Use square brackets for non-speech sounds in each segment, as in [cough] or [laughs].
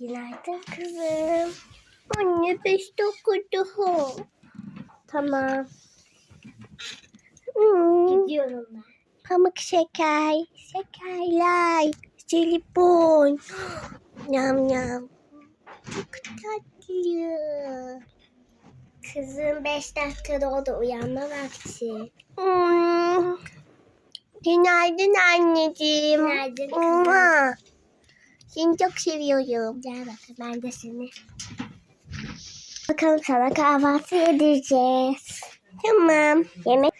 Günaydın kızım. Anne beş daha. Tamam. Hmm, Gidiyorum ben. pamuk şeker, şekerler, jelibon. Yam yam. Çok tatlı. Kızım 5 dakika oldu uyanma vakti. Hmm. Günaydın anneciğim. Günaydın kızım. Mua. Seni çok seviyorum. Gel bakalım ben de seni. Bakalım sana kahvaltı yedireceğiz. Tamam. Yemek.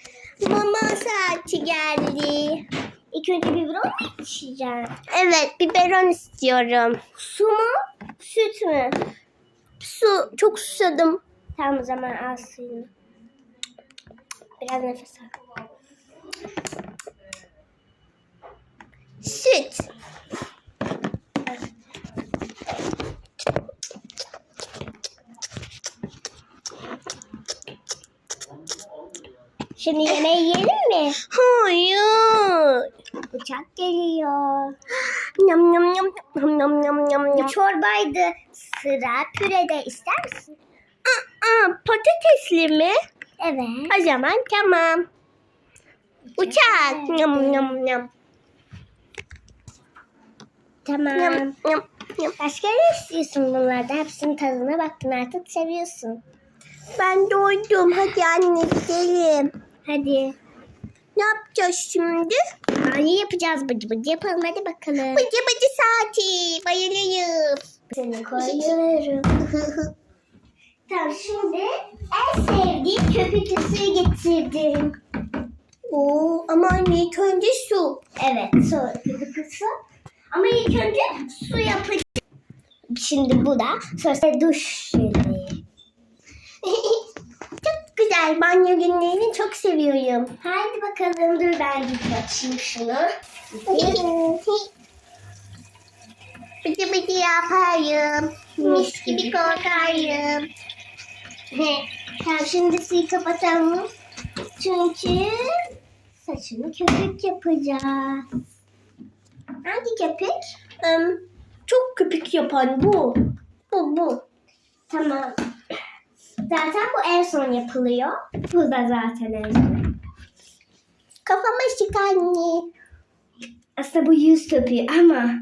Mama saati geldi. İlk önce bir bron mu içeceğim? Evet, biberon istiyorum. Su mu? Süt mü? Su, çok susadım. Tamam o zaman al suyunu. Biraz nefes al. Süt. Şimdi yemeği yiyelim mi? Hayır. Uçak geliyor. Yam yam yam yam yam yam yam Bu çorbaydı. Sıra pürede ister misin? Aa, patatesli mi? Evet. O zaman tamam. Uçak. Yam yam yam. Tamam. Yam yam yam. Başka ne istiyorsun bunlarda? Hepsinin tadına baktın artık seviyorsun. Ben doydum. Hadi anne gidelim. Hadi. Ne yapacağız şimdi? Banyo yapacağız bıcı bıcı yapalım hadi bakalım. Bıcı bıcı saati. Bayılırım. Seni koyuyorum. [laughs] tamam şimdi en sevdiğim köpüklü suyu getirdim. Oo, ama anne ilk önce su. Evet sonra köpüklü su. Ama ilk önce su yapacağım. Şimdi bu da sonra duş jeli. Çok güzel. Banyo günlerini çok seviyorum. Haydi bakalım dur ben bir açayım şunu. Bıcı bıcı yaparım. Mis gibi korkarım. [laughs] tamam şimdi suyu kapatalım. Çünkü saçımı köpük yapacağız. Hangi köpük? Em, çok köpük yapan bu. Bu bu. Tamam. Zaten bu en son yapılıyor. Bu da zaten en son. Kafama şık anne. Aslında bu yüz köpüğü ama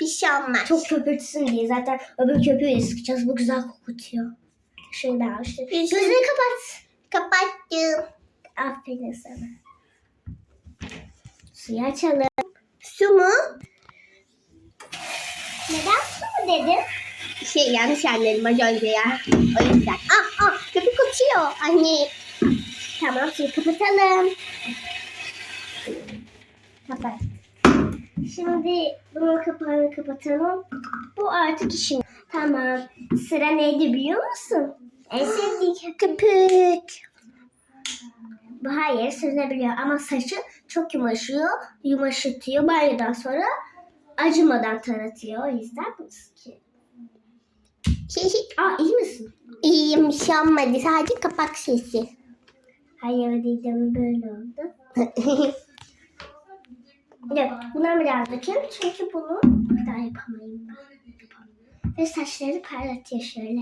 Bir şey olmaz. çok köpürtsün diye zaten öbür köpüğü de sıkacağız. Bu güzel kokutuyor. Şöyle al işte. Gözünü kapat. kapattım. Aferin sana. Suyu açalım. Su mu? Neden su mu dedim? Şey yanlış anladım az önce ya. O yüzden. Ah ah köpük uçuyor anne. Tamam suyu kapatalım. Kapat. Şimdi bunun kapağını kapatalım. Bu artık işim. Tamam. Sıra neydi biliyor musun? En sevdiğin köpük. Bu her yeri sürünebiliyor ama saçı çok yumuşuyor. Yumuşatıyor. Banyodan sonra acımadan taratıyor. O yüzden bu. Aa iyi misin? İyiyim bir şey olmadı. Sadece kapak sesi. Hayır dedim böyle oldu. [laughs] Yok, bundan biraz dökeyim çünkü bunu bir daha yapamayayım ben. Yapamam. Ve saçları parlatıyor şöyle.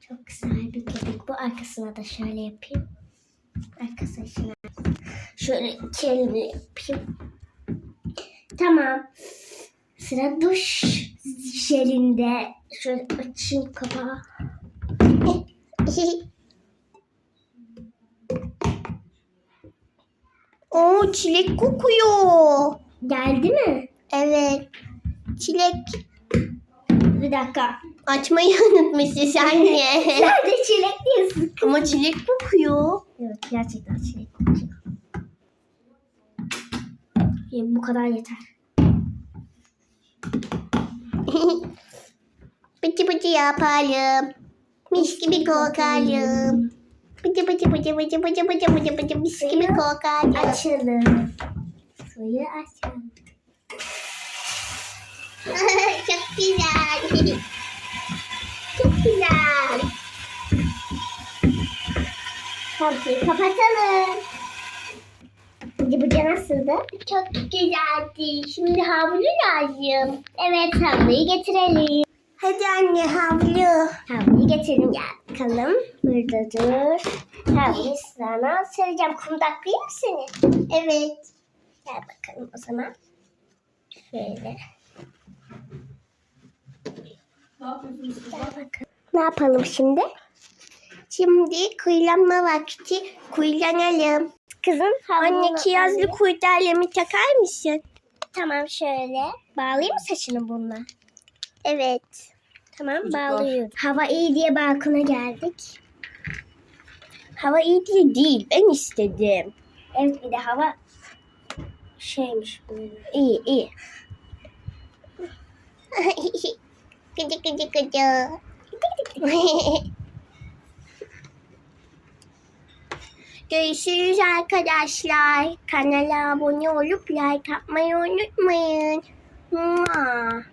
Çok güzel bir köpük. Bu arkasına da şöyle yapayım. Arka saçına. Şöyle kelime yapayım. Tamam. Sıra duş jelinde. Şöyle açayım kapağı. [laughs] Oo çilek kokuyor. Geldi mi? Evet. Çilek. Bir dakika. Açmayı [laughs] unutmuşsun anne. Nerede [laughs] çilek diye sık. Ama çilek kokuyor. Evet gerçekten çilek kokuyor. Bu kadar yeter. Bıcı bıcı yapalım. Mis gibi kokarım. Bıcı bıcı bıcı bıcı bıcı bıcı bıcı bıcı mis gibi kokarım. Açalım. Suyu açalım. [laughs] Çok güzel. Çok güzel. Suyu kapatalım. Bıcı bıcı nasıldı? Çok güzeldi. Şimdi havlu lazım. Evet havluyu getirelim. Hadi anne havlu. Havluyu getirin gel bakalım. Burada dur. Havluyu sana sereceğim. Kundaklayayım mı seni? Evet. Gel bakalım o zaman. Şöyle. Gel bakalım. Ne yapalım şimdi? Şimdi kuyulanma vakti. Kuyulanalım. Kızım Anne havlunu kirazlı alayım. kurdalemi takar mısın? Tamam şöyle. Bağlayayım mı saçını bununla? Evet. Tamam Çocuklar. bağlıyorum. Hava iyi diye balkona geldik. Hava iyi değil, değil. Ben istedim. Evet bir de hava şeymiş. İyi iyi. [laughs] gıcı gıcı gıcı. [laughs] Görüşürüz arkadaşlar. Kanala abone olup like atmayı unutmayın. Mua.